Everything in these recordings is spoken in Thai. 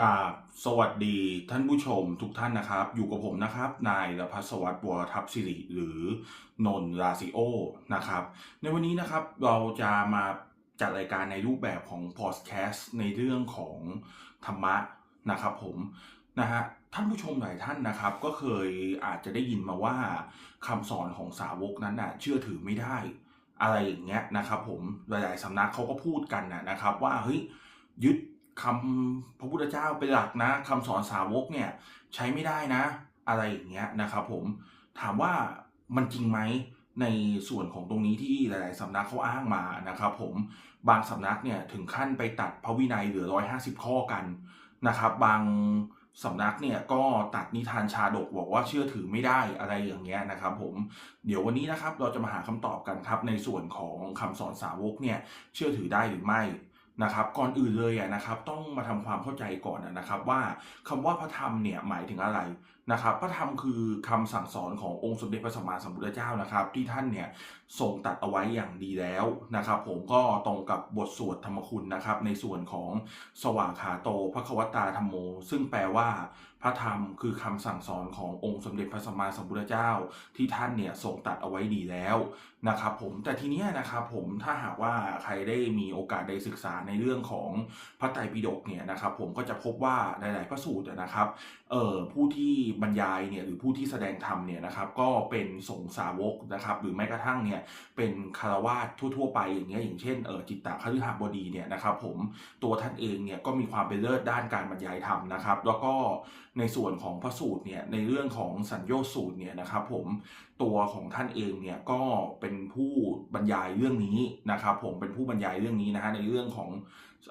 กราบสวัสดีท่านผู้ชมทุกท่านนะครับ อยู่กับผมนะครับ นายรพัสวัตรบัวทับสิริหรือนนทราซิโอนะครับ ในวันนี้นะครับเราจะมาจัดรายการในรูปแบบของพอดแคสต์ในเรื่องของธรรมะนะครับผมนะฮะท่านผู้ชมหลายท่านนะครับ ก็เคยอาจจะได้ยินมาว่าคำสอนของสาวกนั้นน่ะเชื่อถือไม่ได้ อะไรอย่างเงี้ยนะครับ ผมหลายๆสำนักเขาก็พูดกันนะนะครับ ว่าเฮ้ยยึด คำพระพุทธเจ้าเป็นหลักนะคำสอนสาวกเนี่ยใช้ไม่ได้นะ อะไรอย่างเงี้ยนะครับผมถามว่ามันจริงไหมในส่วนของตรงนี้ที่หลาย ๆ สำนักเขาอ้างมานะครับผมบางสำนักเนี่ยถึงขั้นไปตัดพระวินัยเหลือ 150 ข้อกันนะครับ บางสำนักเนี่ยก็ตัดนิทานชาดกบอกว่าเชื่อถือไม่ได้อะไรอย่างเงี้ยนะครับผมเดี๋ยววันนี้นะครับเราจะมาหาคำตอบกันครับในส่วนของคำสอนสาวกเนี่ยเชื่อถือได้หรือไม่ นะครับก่อนอื่นเลยนะครับต้องมาทำความเข้าใจก่อนนะครับว่าคำว่าพระธรรมเนี่ยหมายถึงอะไร นะครับพระธรรมคือคำสั่งสอนขององค์สมเด็จพระสัมมาสัมพุทธเจ้านะครับ ที่ท่านเนี่ยทรงตัดเอาไว้อย่างดีแล้วนะครับ ผมก็ตรงกับบทสวดธรรมคุณนะครับ ในส่วนของสว่างขาโตพระควตาธรรมโม ซึ่งแปลว่าพระธรรมคือคำสั่งสอนขององค์สมเด็จพระสัมมาสัมพุทธเจ้า ที่ท่านเนี่ยทรงตัดเอาไว้ดีแล้วนะครับ ผมแต่ทีเนี้ยนะครับผมถ้าหากว่าใครได้มีโอกาสได้ศึกษาในเรื่องของพระไตรปิฎกเนี่ยนะครับ ผมก็จะพบว่าหลาย ๆ พระสูตรนะครับเอ่อผู้ที่บรรยายเนี่ยหรือผู้ที่แสดงธรรมเนี่ยนะครับก็เป็นสงสาวกนะครับหรือแม้กระทั่งเนี่ยเป็นคารวาสทั่ว ๆ ไปอย่างเงี้ยอย่างเช่นเออจิตตะคฤหบดีเนี่ยนะครับผมตัวท่านเองเนี่ยก็มีความเป็นเลิศด้านการบรรยายธรรมนะครับ แล้วก็ในส่วนของพระสูตรเนี่ยในเรื่องของสัญญสูตรเนี่ยนะครับผม ตัวของท่านเองเนี่ยก็เป็นผู้บรรยายเรื่องนี้นะครับผมเป็นผู้บรรยายเรื่องนี้นะฮะในเรื่องของ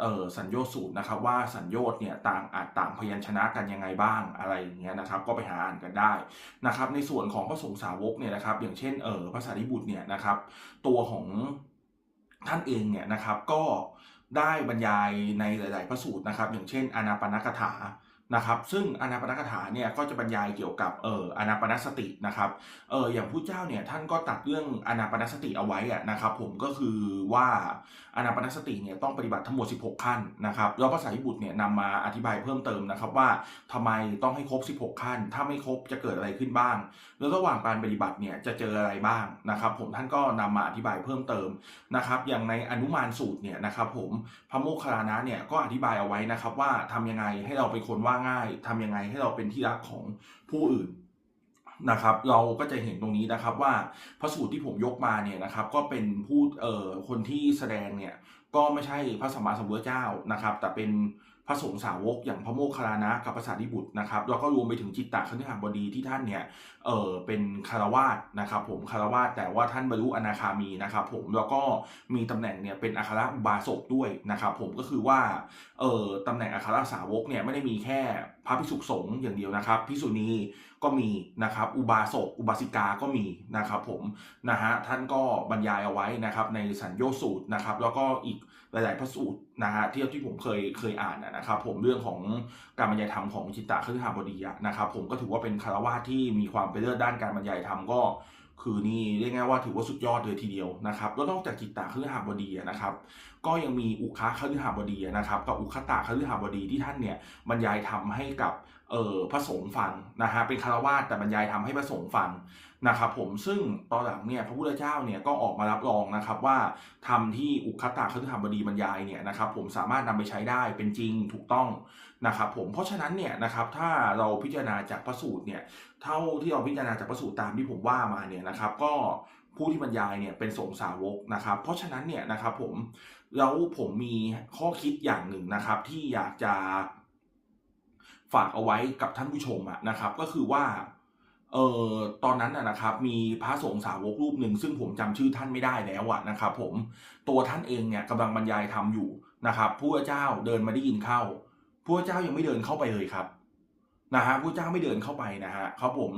ออสัญญสูตรนะครับว่าสัญญาเนี่ยต่างอาจต่างพยัญชนะกันยังไงบ้างอะไรอย่างเงี้ยนะครับก็ไปหาอ่านกันได้นะครับในส่วนของพระสงฆ์สาวกเนี่ยนะครับอย่างเช่นเออพระสารีบุตรเนี่ยนะครับตัวของท่านเองเนี่ยนะครับก็ได้บรรยายในหลาย ๆ พระสูตรนะครับ อย่างเช่น อานาปนกถา นะครับซึ่งอนาปนกถาเนี่ยก็จะบรรยายเกี่ยวกับเอ่ออนาปนสตินะครับเอออย่างผู้เจ้าเนี่ยท่านก็ตัดเรื่องอนาปนสติเอาไว้อะนะครับผมก็คือว่าอนาปนสติเนี่ยต้องปฏิบัติทั้งหมด 16 ขั้นนะครับแล้วภาษาญี่ปุ่นเนี่ยนำมาอธิบายเพิ่มเติมนะครับว่าทำไมต้องให้ครบ 16 ขั้น ถ้าไม่ครบจะเกิดอะไรขึ้นบ้าง แล้วระหว่างการปฏิบัติเนี่ยจะเจออะไรบ้างนะครับผมท่านก็นำมาอธิบายเพิ่มเติมนะครับอย่างในอนุมานสูตรเนี่ยนะครับผมพระโมคคัลลานะเนี่ยก็อธิบายเอาไว้นะครับว่าทำยังไงให้เราเป็นคนว่าง่ายทำยังไงให้เราเป็นที่รักของผู้อื่นนะครับ เราก็จะเห็นตรงนี้นะครับว่าพระสูตรที่ผมยกมาเนี่ยนะครับ ก็เป็นผู้เอ่อคนที่แสดงเนี่ยก็ไม่ใช่พระสัมมาสัมพุทธเจ้านะครับ แต่เป็น พระสงฆ์สาวกอย่างพระโมคคัลลานะกับพระสารีบุตรนะครับแล้วก็รวมไปถึงจิตตะคฤหบดีที่ท่านเนี่ยเออเป็นคารวาสนะครับผมคารวาสแต่ว่าท่านบรรลุอนาคามีนะครับผมแล้วก็มีตำแหน่งเนี่ยเป็นอัครอุบาสกด้วยนะครับผมก็คือว่าเออตำแหน่งอัครสาวกเนี่ยไม่ได้มีแค่พระภิกษุสงฆ์อย่างเดียวนะครับภิกษุณีก็มีนะครับอุบาสกอุบาสิกาก็มีนะครับผมนะฮะท่านก็บรรยายเอาไว้นะครับในสัญญาสูตรนะครับแล้วก็อีก หลาย ๆ พระสูตรนะฮะที่ที่ผมเคยเคยอ่านนะครับผมเรื่องของการบรรยายธรรมของจิตตะคฤหบดีนะครับผมก็ถือว่าเป็นคารวะที่มีความเป็นเลิศด้านการบรรยายธรรมก็คือนี่เรียกง่ายว่าถือว่าสุดยอดเลยทีเดียวนะครับแล้วนอกจากจิตตะคฤหบดีนะครับ ก็ยังมีอุคาคฤหบดีนะครับ กับอุคตะคฤหบดีที่ท่านเนี่ยบรรยายธรรมให้กับเออพระสงฆ์ฟังนะฮะเป็นคารวาสแต่บรรยายทำให้พระสงฆ์ฟัง นะครับผมซึ่งตอนหลังเนี่ยพระพุทธเจ้าเนี่ยก็ออกมารับรองนะครับว่าทำที่อุคตะคฤหบดีบรรยายเนี่ยนะครับผมสามารถนำไปใช้ได้เป็นจริงถูกต้องนะครับผมเพราะฉะนั้นเนี่ยนะครับถ้าเราพิจารณาจากพระสูตรเนี่ยเท่าที่เราพิจารณาจากพระสูตรตามที่ผมว่ามาเนี่ยนะครับก็ผู้ที่บรรยายเนี่ยเป็นสงสาวกนะครับ เพราะฉะนั้นเนี่ยนะครับผมแล้วผมมีข้อคิดอย่างหนึ่งนะครับที่อยากจะฝากเอาไว้กับท่านผู้ชมอะนะครับก็คือว่า เออตอนนั้นนะครับมีพระสงฆ์สาวกรูปหนึ่งซึ่งผมจำชื่อท่านไม่ได้แล้วอะนะครับ ผมตัวท่านเองเนี่ยกำลังบรรยายทำอยู่นะครับผู้เจ้าเดินมาได้ยินเข้าผู้เจ้ายังไม่เดินเข้าไปเลยครับนะฮะผู้เจ้าไม่เดินเข้าไปนะฮะครับผม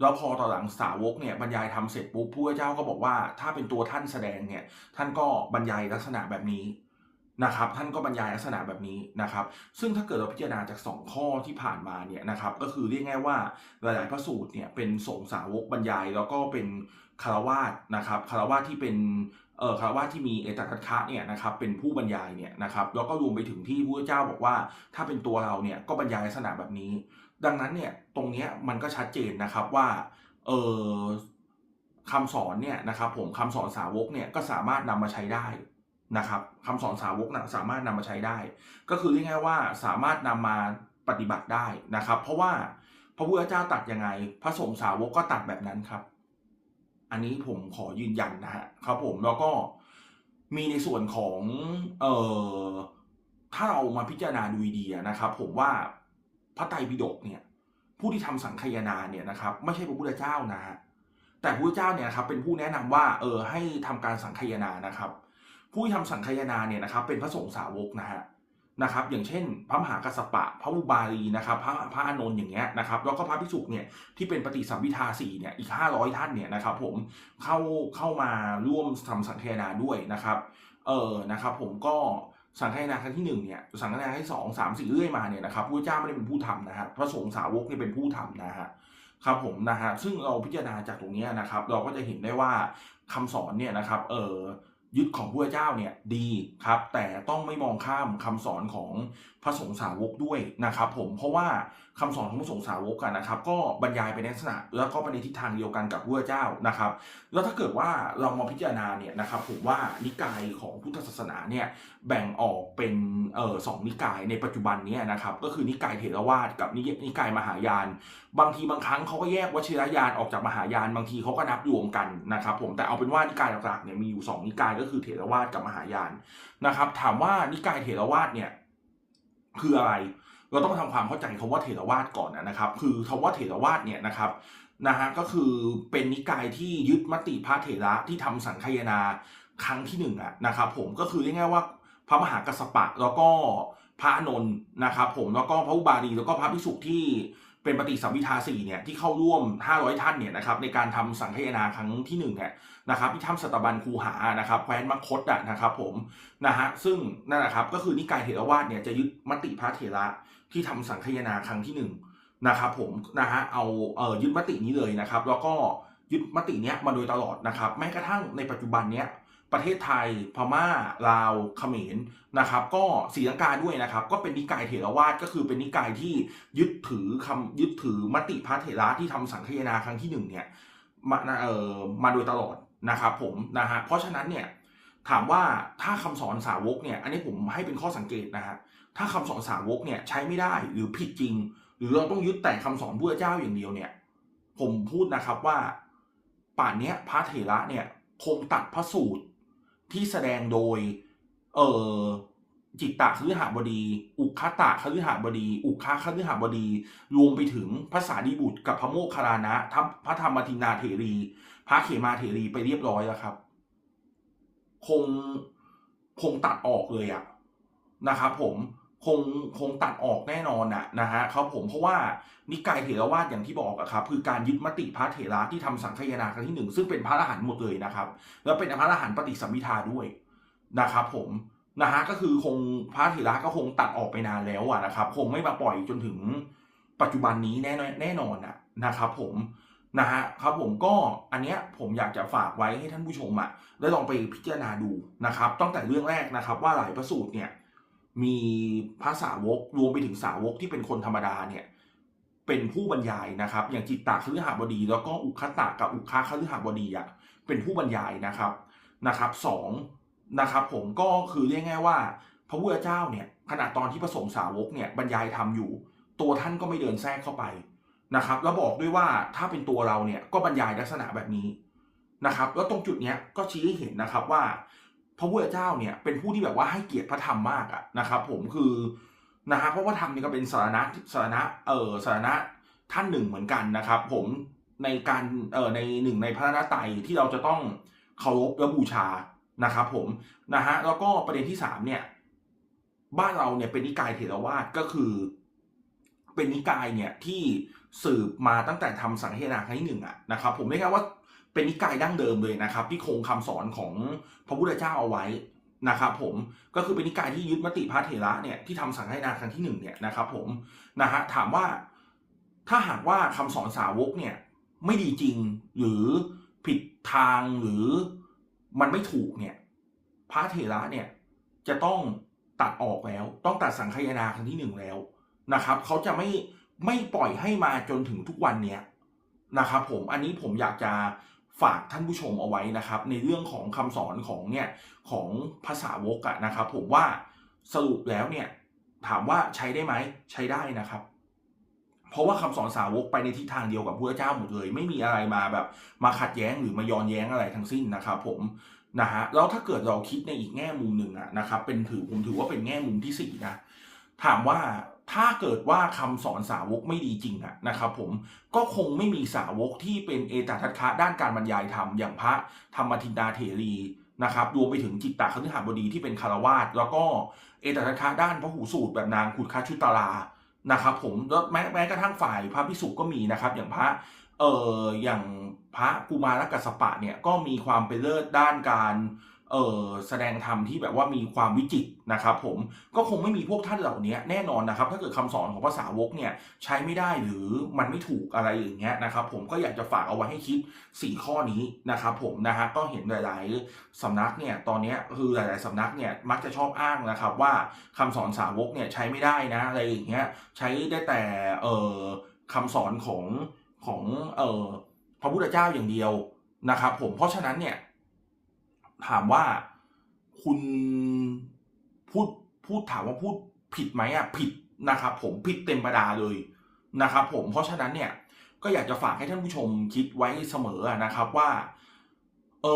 แล้วพอต่อหลังสาวกเนี่ยบรรยายทำเสร็จปุ๊บผู้เจ้าก็บอกว่าถ้าเป็นตัวท่านแสดงเนี่ยท่านก็บรรยายลักษณะแบบนี้ นะครับท่านก็บรรยายลักษณะแบบนี้นะครับ ซึ่งถ้าเกิดเราพิจารณาจาก 2 ข้อที่ผ่านมาเนี่ยนะครับก็คือเรียกง่ายว่าหลายๆพระสูตรเนี่ยเป็นสงสาวกบรรยาย แล้วก็เป็นคารวาสนะครับคารวาสที่เป็นเออคารวะที่มีเอตทัคคะเนี่ยนะครับเป็นผู้บรรยายเนี่ยนะครับแล้วก็รวมไปถึงที่พระเจ้าบอกว่า ถ้าเป็นตัวเราเนี่ยก็บรรยายลักษณะแบบนี้ ดังนั้นเนี่ยตรงเนี้ยมันก็ชัดเจนนะครับว่าเออคำสอนเนี่ยนะครับผมคำสอนสาวกเนี่ยก็สามารถนำมาใช้ได้ นะครับคำสอนสาวกนะสามารถนำมาใช้ได้ ก็คือเรียกง่ายๆว่าสามารถนำมาปฏิบัติได้นะครับ เพราะว่าพระพุทธเจ้าตัดยังไง พระสงฆ์สาวกก็ตัดแบบนั้นครับ อันนี้ผมขอยืนยันนะฮะครับผมแล้วก็มีในส่วนของเอ่อถ้าเรามาพิจารณาดูดีนะครับ ผมว่าพระไตรปิฎกเนี่ยผู้ที่ทำสังคายนาเนี่ยนะครับ ไม่ใช่พระพุทธเจ้านะฮะแต่พระพุทธเจ้าเนี่ยครับเป็นผู้แนะนำว่าเออให้ทำการสังคายนานะครับ ผู้ที่ทำสังคายนาเนี่ยนะครับเป็นพระสงฆ์สาวกนะฮะนะครับ อย่างเช่น พระมหากัสสปะ พระอุบาลีนะครับ พระพระอานนท์อย่างเงี้ยนะครับแล้วก็พระภิกษุเนี่ยที่เป็นปฏิสัมพิทาสี่เนี่ยอีก 500 ท่านเนี่ยนะครับ ผมเข้าเข้ามาร่วมทำสังคายนาด้วยนะครับเออนะครับ ผมก็สังคายนาครั้งที่หนึ่งเนี่ยสังคายนาครั้งที่สองสามสี่เรื่อยมาเนี่ยนะครับพระเจ้าไม่ได้เป็นผู้ทำนะฮะพระสงฆ์สาวกเนี่ยเป็นผู้ทำนะฮะครับผมนะฮะซึ่งเราพิจารณาจากตรงเนี้ยนะครับ เราก็จะเห็นได้ว่าคำสอนเนี่ยนะครับเออ ยึดของพระเจ้าเนี่ยดีครับ แต่ต้องไม่มองข้ามคำสอนของพระสงฆ์สาวกด้วยนะครับผมเพราะว่าคำสอนของพระสงฆ์สาวกกันนะครับ ก็บรรยายไปในลักษณะ แล้วก็ไปในทิศทางเดียวกันกับพระเจ้านะครับ แล้วถ้าเกิดว่าเรามาพิจารณาเนี่ยนะครับผมว่านิกายของพุทธศาสนาเนี่ยแบ่งออกเป็นเอ่อสองนิกายในปัจจุบันเนี้นะครับก็คือนิกายเถรวาทกับนินกายมหายาน บางทีบางครั้งเขาก็แยกวชิรยานออกจากมหายาน บางทีเขาก็นับรวมกันนะครับ ผมแต่เอาเป็นว่านิกายหลักๆเนี่ยมีอยู่สองนิกายก็คือเถรวาทกับมหายานนะครับ ถามว่านิกายเถรวาทเนี่ย คืออะไร เราต้องทำความเข้าใจคำว่าเถรวาทก่อนนะครับ คือคำว่าเถรวาทเนี่ยนะครับนะฮะก็คือเป็นนิกายที่ยึดมติพระเถระที่ทำสังคายนาครั้งที่หนึ่งอะนะครับ ผมก็คือเรียกง่ายๆว่าพระมหากัสสปะแล้วก็พระอานนท์นะครับ ผมแล้วก็พระอุบาลีแล้วก็พระภิกษุที่ เป็นปฏิสัมพิทาสี่เนี่ยที่เข้าร่วม 500 ท่านเนี่ยนะครับในการทำสังคายนาครั้งที่หนึ่งเนี่ยนะครับที่ถ้ำสัตบันคูหานะครับแคว้นมคคตอะนะครับผมนะฮะซึ่งนั่นแหละครับก็คือนิกายเถรวาทเนี่ยจะยึดมติพระเถระที่ทำสังคายนาครั้งที่หนึ่งนะครับผมนะฮะเอาเอ่อยึดมตินี้เลยนะครับ แล้วก็ยึดมติเนี้ยมาโดยตลอดนะครับแม้กระทั่งในปัจจุบันเนี้ย ประเทศไทย พม่า ลาวเขมรนะครับ ก็ศรีลังกาด้วยนะครับ ก็เป็นนิกายเถรวาทก็คือเป็นนิกายที่ยึดถือคำยึดถือมติพระเถระที่ทำสังคายนาครั้งที่หนึ่งเนี่ยมาเอ่อมาโดยตลอดนะครับผมนะฮะเพราะฉะนั้นเนี่ยถามว่าถ้าคำสอนสาวกเนี่ยอันนี้ผมให้เป็นข้อสังเกตนะฮะถ้าคำสอนสาวกเนี่ยใช้ไม่ได้หรือผิดจริง หรือเราต้องยึดแต่คำสอนพระเจ้าอย่างเดียวเนี่ยผมพูดนะครับว่า ป่านนี้พระเถระเนี่ยคงตัดพระสูตร ที่แสดงโดย เออจิตตะคฤหบดี อุคคตะคฤหบดี อุคคาคฤหบดี รวมไปถึงภาษาดีบุตรกับพระโมคคัลลานะทัพพระธรรมทินนาเถรี พระเขมาเถรีไปเรียบร้อยแล้วครับ คงคงตัดออกเลยอะนะครับผม คงคงตัดออกแน่นอนอะนะฮะครับผมเพราะว่านิกายเถรวาทอย่างที่บอกอะครับคือการยึดมติพระเถระที่ทำสังคายนาครั้งที่หนึ่งซึ่งเป็นพระอรหันต์หมดเลยนะครับ แล้วเป็นพระอรหันต์ปฏิสัมพิทาด้วยนะครับผมนะฮะก็คือคงพระเถระก็คงตัดออกไปนานแล้วอะนะครับ คงไม่มาปล่อยจนถึงปัจจุบันนี้แน่นอนแน่นอนอะนะครับผมนะฮะครับผมก็อันเนี้ยผมอยากจะฝากไว้ให้ท่านผู้ชมอะได้ลองไปพิจารณาดูนะครับตั้งแต่เรื่องแรกนะครับ ว่าหลายพระสูตรเนี่ย มีพระสาวกรวมไปถึงสาวกที่เป็นคนธรรมดาเนี่ยเป็นผู้บรรยายนะครับ อย่างจิตตะคฤหบดี แล้วก็อุคตะกับอุคาคฤหบดีอะเป็นผู้บรรยายนะครับนะครับสองนะครับ ผมก็คือเรียกง่ายว่า พระพุทธเจ้าเนี่ยขณะตอนที่พระสงฆ์สาวกเนี่ยบรรยายทำอยู่ ตัวท่านก็ไม่เดินแทรกเข้าไปนะครับ แล้วบอกด้วยว่าถ้าเป็นตัวเราเนี่ยก็บรรยายลักษณะแบบนี้นะครับ แล้วตรงจุดเนี้ยก็ชี้ให้เห็นนะครับว่า พระพุทธเจ้าเนี่ยเป็นผู้ที่แบบว่าให้เกียรติพระธรรมมากอะนะครับผมคือนะฮะเพราะว่าธรรมนี่ก็เป็นสารณะสารณะเออสารณะท่านหนึ่งเหมือนกันนะครับ ผมในการเออในหนึ่งในพระนาไตที่เราจะต้องเคารพและบูชานะครับผมนะฮะแล้วก็ประเด็นที่สามเนี่ยบ้านเราเนี่ยเป็นนิกายเถรวาทก็คือ เป็นนิกายเนี่ยที่สืบมาตั้งแต่ทำสังฆนาครั้งที่หนึ่งอะนะครับผมเรียกว่า เป็นนิกายดั้งเดิมเลยนะครับ ที่คงคำสอนของพระพุทธเจ้าเอาไว้นะครับผมก็คือเป็นนิกายที่ยึดมติพระเถระเนี่ยที่ทำสังฆนาครั้งที่หนึ่งเนี่ยนะครับผมนะฮะถามว่าถ้าหากว่าคำสอนสาวกเนี่ยไม่ดีจริงหรือผิดทางหรือมันไม่ถูกเนี่ยพระเถระเนี่ยจะต้องตัดออกแล้ว ต้องตัดสังคายนาครั้งที่หนึ่งแล้วนะครับเขาจะไม่ไม่ปล่อยให้มาจนถึงทุกวันเนี้ยนะครับผมอันนี้ผมอยากจะ ฝากท่านผู้ชมเอาไว้นะครับ ในเรื่องของคำสอนของเนี่ยของภาษาวกอะนะครับ ผมว่าสรุปแล้วเนี่ยถามว่าใช้ได้ไหมใช้ได้นะครับ เพราะว่าคำสอนสาวกไปในทิศทางเดียวกับพระเจ้าหมดเลย ไม่มีอะไรมาแบบมาขัดแย้งหรือมาย้อนแย้งอะไรทั้งสิ้นนะครับ ผมนะฮะแล้วถ้าเกิดเราคิดในอีกแง่มุมหนึ่งอะนะครับ เป็นถือผมถือว่าเป็นแง่มุมที่สี่นะถามว่า ถ้าเกิดว่าคำสอนสาวกไม่ดีจริงอะนะครับผมก็คงไม่มีสาวกที่เป็นเอตทัคคะด้านการบรรยายธรรมอย่างพระธรรมทินดาเถรีนะครับรวมไปถึงจิตตคฤหบดีที่เป็นคารวาสแล้วก็เอตทัคคะด้านพระหูสูตรแบบนางขุดคาชุตารานะครับผมแล้วแม้แม้กระทั่งฝ่ายพระพิสุก็มีนะครับอย่างพระเอออย่างพระกุมารกัสสปะเนี่ยก็มีความเป็นเลิศด้านการ เออแสดงธรรมที่แบบว่ามีความวิจิตรนะครับผมก็คงไม่มีพวกท่านเหล่านี้แน่นอนนะครับ ถ้าเกิดคำสอนของภาษาวกเนี่ยใช้ไม่ได้หรือมันไม่ถูกอะไรอย่างเงี้ยนะครับ ผมก็อยากจะฝากเอาไว้ให้คิด 4 ข้อนี้นะครับ ผมนะฮะก็เห็นหลาย ๆสำนักเนี่ยตอนนี้คือหลาย ๆสำนักเนี่ยมักจะชอบอ้างนะครับว่าคำสอนสาวกเนี่ยใช้ไม่ได้นะอะไรอย่างเงี้ยใช้ได้แต่เออคำสอนของของเออพระพุทธเจ้าอย่างเดียวนะครับ ผมเพราะฉะนั้นเนี่ย ถามว่าคุณพูดพูดถามว่าพูดผิดไหมอะผิดนะครับ ผมผิดเต็มประดาเลยนะครับ ผมเพราะฉะนั้นเนี่ยก็อยากจะฝากให้ท่านผู้ชมคิดไว้เสมอนะครับว่าเอ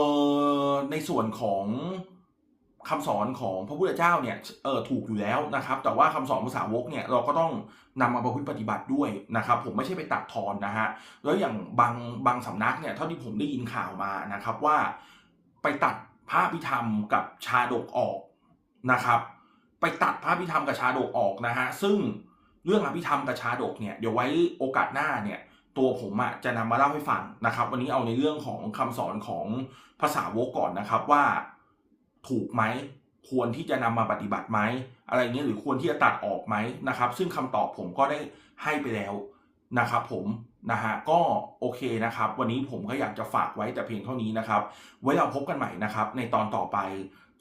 อในส่วนของคำสอนของพระพุทธเจ้าเนี่ยเออถูกอยู่แล้วนะครับ แต่ว่าคำสอนภาษาวกเนี่ยเราก็ต้องนำมาประพฤติปฏิบัติด้วยนะครับ ผมไม่ใช่ไปตัดทอนนะฮะแล้วอย่างบางบางสำนักเนี่ยเท่าที่ผมได้ยินข่าวมานะครับว่าไปตัด พระพิธรรมกับชาดกออกนะครับ ไปตัดพระพิธรรมกับชาดกออกนะฮะซึ่งเรื่องอภิธรรมกับชาดกเนี่ยเดี๋ยวไว้โอกาสหน้าเนี่ยตัวผมอะจะนำมาเล่าให้ฟังนะครับ วันนี้เอาในเรื่องของคำสอนของภาษาวกก่อนนะครับว่าถูกไหมควรที่จะนำมาปฏิบัติไหมอะไรเงี้ยหรือควรที่จะตัดออกไหมนะครับ ซึ่งคำตอบผมก็ได้ให้ไปแล้ว นะครับผมนะฮะก็โอเคนะครับ วันนี้ผมก็อยากจะฝากไว้แต่เพียงเท่านี้นะครับ ไว้เราพบกันใหม่นะครับ ในตอนต่อไป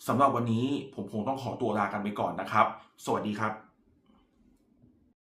สำหรับวันนี้ผมคงต้องขอตัวลากันไปก่อนนะครับ สวัสดีครับ